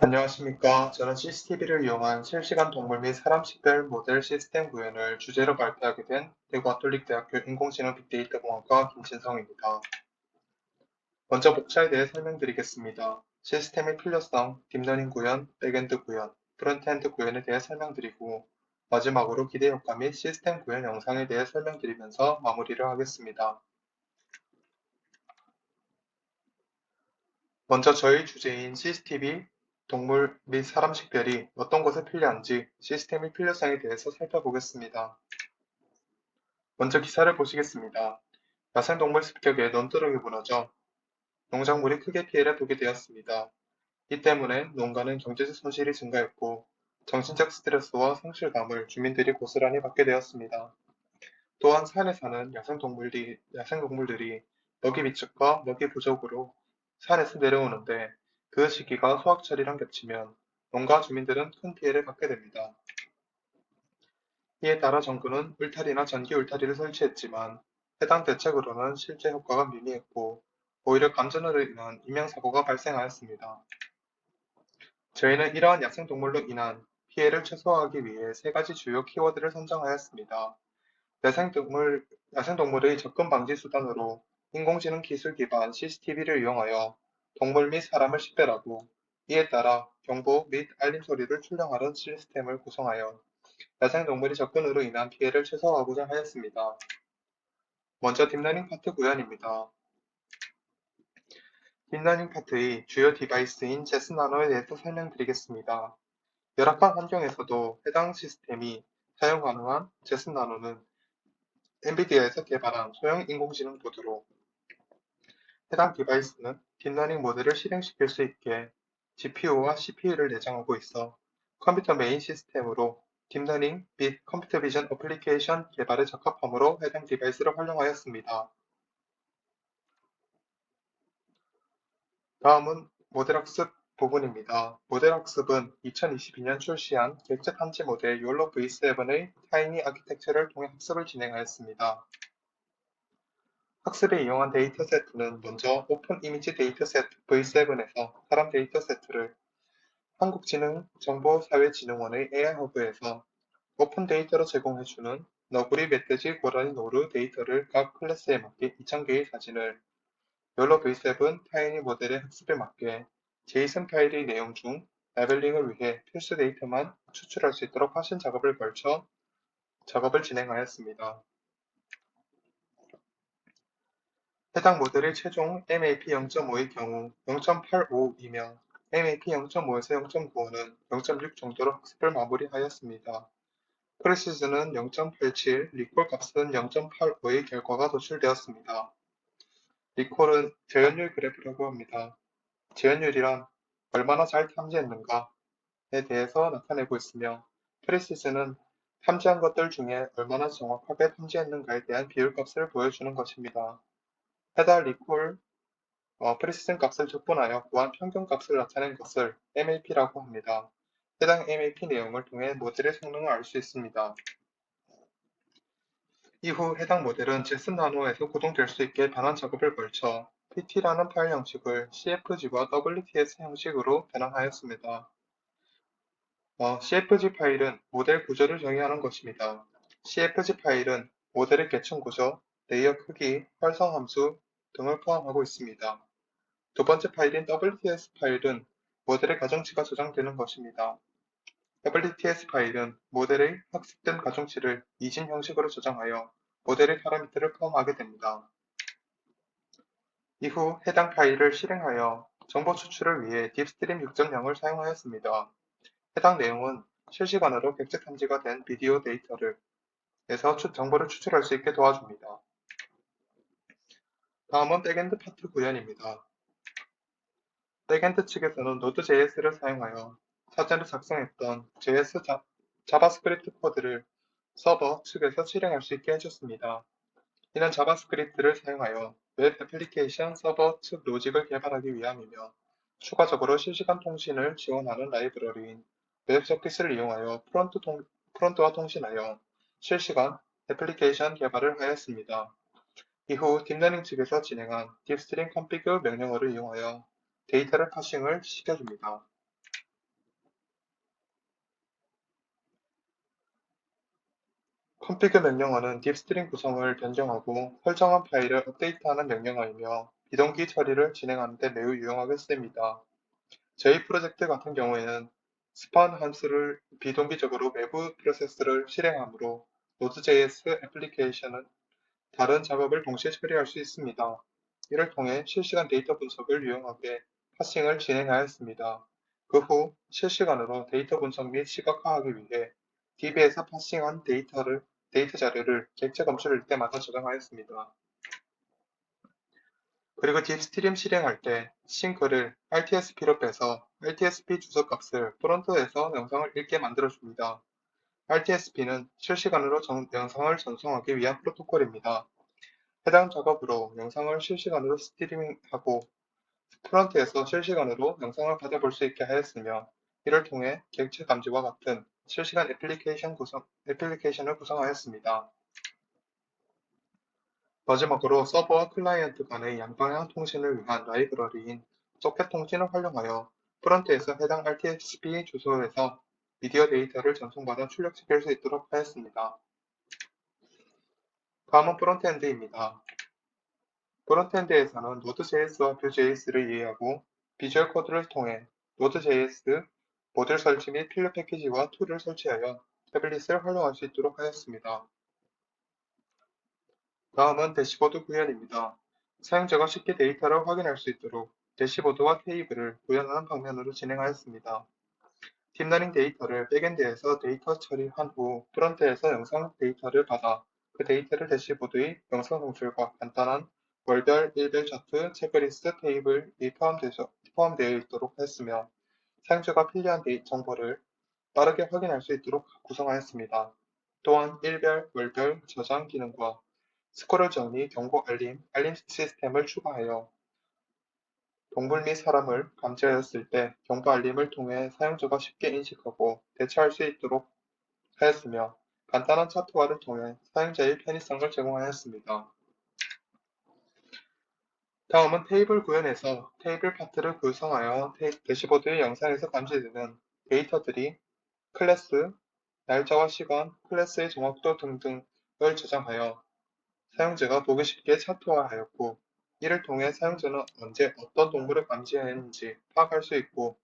안녕하십니까. 저는 CCTV를 이용한 실시간 동물 및 사람 식별 모델 시스템 구현을 주제로 발표하게 된 대구 아톨릭대학교 인공지능 빅데이터 공학과 김진성입니다. 먼저 목차에 대해 설명드리겠습니다. 시스템의 필요성, 딥러닝 구현, 백엔드 구현, 프론트엔드 구현에 대해 설명드리고 마지막으로 기대 효과 및 시스템 구현 영상에 대해 설명드리면서 마무리를 하겠습니다. 먼저 저희 주제인 CCTV 동물 및 사람 식별이 어떤 곳에 필요한지 시스템의 필요성에 대해서 살펴보겠습니다. 먼저 기사를 보시겠습니다. 야생동물 습격에 논두렁이 무너져 농작물이 크게 피해를 보게 되었습니다. 이 때문에 농가는 경제적 손실이 증가했고 정신적 스트레스와 상실감을 주민들이 고스란히 받게 되었습니다. 또한 산에 사는 야생동물들이, 야생동물들이 먹이 비축과 먹이 부족으로 산에서 내려오는데 그 시기가 수확철이랑 겹치면 농가 주민들은 큰 피해를 받게 됩니다. 이에 따라 정부는 울타리나 전기 울타리를 설치했지만 해당 대책으로는 실제 효과가 미미했고 오히려 감전으로 인한 인명사고가 발생하였습니다. 저희는 이러한 야생동물로 인한 피해를 최소화하기 위해 세 가지 주요 키워드를 선정하였습니다. 야생동물, 야생동물의 접근 방지 수단으로 인공지능 기술 기반 CCTV를 이용하여 동물 및 사람을 식별하고 이에 따라 경보 및 알림 소리를 출력하는 시스템을 구성하여 야생동물의 접근으로 인한 피해를 최소화하고자 하였습니다. 먼저 딥러닝 파트 구현입니다. 딥러닝 파트의 주요 디바이스인 제스 나노에 대해서 설명드리겠습니다. 열악한 환경에서도 해당 시스템이 사용 가능한 제스 나노는 엔비디아에서 개발한 소형 인공지능 보드로 해당 디바이스는 딥러닝 모델을 실행시킬 수 있게 GPU와 CPU를 내장하고 있어 컴퓨터 메인 시스템으로 딥러닝 및 컴퓨터 비전 어플리케이션 개발에 적합함으로 해당 디바이스를 활용하였습니다. 다음은 모델 학습 부분입니다. 모델 학습은 2022년 출시한 객체 탐지 모델 YOLO V7의 타이니 아키텍처를 통해 학습을 진행하였습니다. 학습에 이용한 데이터 세트는 먼저 오픈 이미지 데이터 세트 V7에서 사람 데이터 세트를 한국지능정보사회진흥원의 AI허브에서 오픈 데이터로 제공해주는 너구리, 멧돼지, 고라니, 노루 데이터를 각 클래스에 맞게 2000개의 사진을 욜로 V7 타이니 모델의 학습에 맞게 제이슨 파일의 내용 중 라벨링을 위해 필수 데이터만 추출할 수 있도록 하신 작업을 걸쳐 작업을 진행하였습니다. 해당 모델의 최종 MAP 0.5의 경우 0.85이며 MAP 0.5에서 0.95는 0.6 정도로 학습을 마무리하였습니다. 프레시즈는 0.87, 리콜 값은 0.85의 결과가 도출되었습니다. 리콜은 재현율 그래프라고 합니다. 재현율이란 얼마나 잘 탐지했는가에 대해서 나타내고 있으며 프레시즈는 탐지한 것들 중에 얼마나 정확하게 탐지했는가에 대한 비율 값을 보여주는 것입니다. 해당 리콜 어, 프리시즌 값을 적분하여 무한 평균 값을 나타낸 것을 MAP라고 합니다. 해당 MAP 내용을 통해 모델의 성능을 알 수 있습니다. 이후 해당 모델은 제슨 나노에서 구동될 수 있게 변환 작업을 걸쳐 PT라는 파일 형식을 CFG와 WTS 형식으로 변환하였습니다. 어, CFG 파일은 모델 구조를 정의하는 것입니다. CFG 파일은 모델의 계층 구조, 레이어 크기, 활성 함수, 등을 포함하고 있습니다. 두 번째 파일인 WTS 파일은 모델의 가정치가 저장되는 것입니다. WTS 파일은 모델의 학습된 가정치를 이진 형식으로 저장하여 모델의 파라미터를 포함하게 됩니다. 이후 해당 파일을 실행하여 정보 추출을 위해 딥스트림 6.0을 사용하였습니다. 해당 내용은 실시간으로 객체 탐지가 된 비디오 데이터를 에서 정보를 추출할 수 있게 도와줍니다. 다음은 백엔드 파트 구현입니다. 백엔드 측에서는 노드.js를 사용하여 사전에 작성했던 JS 자, 자바스크립트 코드를 서버 측에서 실행할 수 있게 해줬습니다. 이는 자바스크립트를 사용하여 웹 애플리케이션 서버 측 로직을 개발하기 위함이며 추가적으로 실시간 통신을 지원하는 라이브러리인 웹서킷을 이용하여 프론트 통, 프론트와 통신하여 실시간 애플리케이션 개발을 하였습니다. 이후 딥러닝 측에서 진행한 딥스트링 컴피그 명령어를 이용하여 데이터를 파싱을 시켜줍니다. 컴피그 명령어는 딥스트링 구성을 변경하고 설정한 파일을 업데이트하는 명령어이며 이동기 처리를 진행하는 데 매우 유용하게 쓰입니다. 저희 프로젝트 같은 경우에는 스판 함수를 비동기적으로 외부 프로세스를 실행하므로 노드.js 애플리케이션은 다른 작업을 동시에 처리할 수 있습니다. 이를 통해 실시간 데이터 분석을 유용하게 파싱을 진행하였습니다. 그 후 실시간으로 데이터 분석 및 시각화하기 위해 DB에서 파싱한 데이터를, 데이터 자료를 객체 검출할 때마다 저장하였습니다. 그리고 딥스트림 실행할 때 싱크를 RTSP로 빼서 RTSP 주소 값을 프론트에서 영상을 읽게 만들어줍니다. RTSP는 실시간으로 정, 영상을 전송하기 위한 프로토콜입니다. 해당 작업으로 영상을 실시간으로 스트리밍하고 프론트에서 실시간으로 영상을 받아볼 수 있게 하였으며 이를 통해 객체 감지와 같은 실시간 애플리케이션 구성, 애플리케이션을 구성하였습니다. 마지막으로 서버와 클라이언트 간의 양방향 통신을 위한 라이브러리인 소켓 통신을 활용하여 프론트에서 해당 RTSP 주소에서 미디어 데이터를 전송받아 출력시킬 수 있도록 하였습니다. 다음은 프론트엔드입니다. 프론트엔드에서는 Node.js와 Vue.js를 이해하고 비주얼 코드를 통해 Node.js 모듈 설치 및 필요 패키지와 툴을 설치하여 태블릿을 활용할 수 있도록 하였습니다. 다음은 대시보드 구현입니다. 사용자가 쉽게 데이터를 확인할 수 있도록 대시보드와 테이블을 구현하는 방면으로 진행하였습니다. 딥러닝 데이터를 백엔드에서 데이터 처리한 후 프론트에서 영상 데이터를 받아 그 데이터를 대시보드의 영상 송출과 간단한 월별, 일별 차트, 체크리스트, 테이블이 포함되어 있도록 했으며 사용자가 필요한 정보를 빠르게 확인할 수 있도록 구성하였습니다. 또한 일별, 월별 저장 기능과 스코럴 정리, 경고 알림, 알림 시스템을 추가하여 동물 및 사람을 감지하였을 때 경보 알림을 통해 사용자가 쉽게 인식하고 대처할 수 있도록 하였으며 간단한 차트화를 통해 사용자의 편의성을 제공하였습니다. 다음은 테이블 구현에서 테이블 파트를 구성하여 대시보드의 영상에서 감지되는 데이터들이 클래스, 날짜와 시간, 클래스의 정확도 등등을 저장하여 사용자가 보기 쉽게 차트화하였고 이를 통해 사용자는 언제 어떤 동물을 감지했는지 파악할 수 있고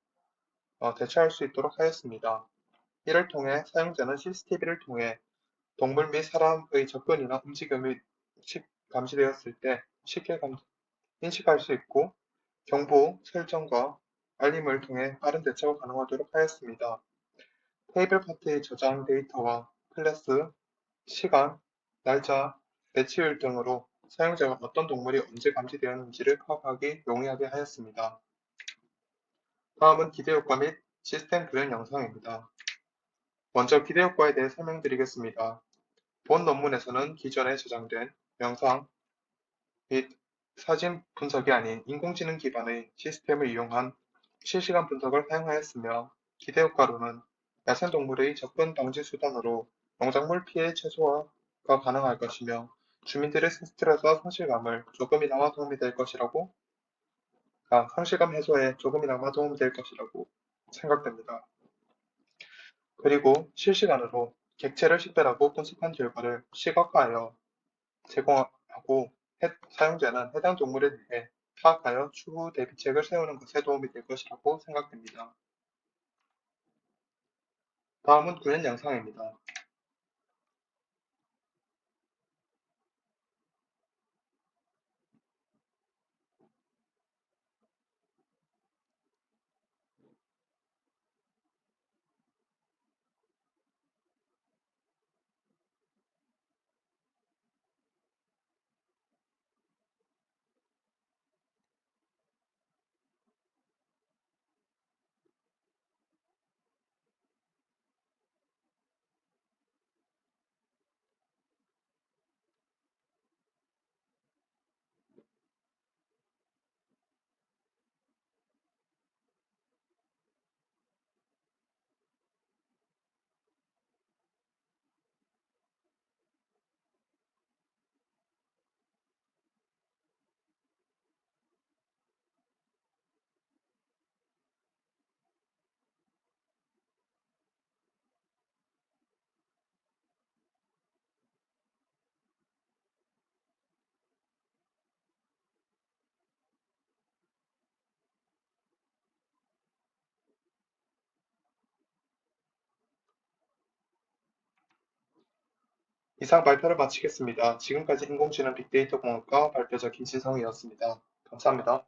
어, 대처할 수 있도록 하였습니다. 이를 통해 사용자는 CCTV를 통해 동물 및 사람의 접근이나 움직임이 감지되었을 때 쉽게 감, 인식할 수 있고 경보, 설정과 알림을 통해 빠른 대처가 가능하도록 하였습니다. 테이블 파트의 저장 데이터와 클래스, 시간, 날짜, 배치율 등으로 사용자가 어떤 동물이 언제 감지되었는지를 파악하기 용이하게 하였습니다. 다음은 기대효과 및 시스템 구현 영상입니다. 먼저 기대효과에 대해 설명드리겠습니다. 본 논문에서는 기존에 저장된 영상 및 사진 분석이 아닌 인공지능 기반의 시스템을 이용한 실시간 분석을 사용하였으며 기대효과로는 야생동물의 접근 방지 수단으로 농작물 피해 최소화가 가능할 것이며 주민들의 스트레스와 상실감을 조금이나마 도움이 될 것이라고 아, 상실감 해소에 조금이나마 도움이 될 것이라고 생각됩니다. 그리고 실시간으로 객체를 식별하고 분석한 결과를 시각화하여 제공하고 사용자는 해당 동물에 대해 파악하여 추후 대비책을 세우는 것에 도움이 될 것이라고 생각됩니다. 다음은 구현 영상입니다. 이상 발표를 마치겠습니다. 지금까지 인공지능 빅데이터 공학과 발표자 김신성이었습니다. 감사합니다.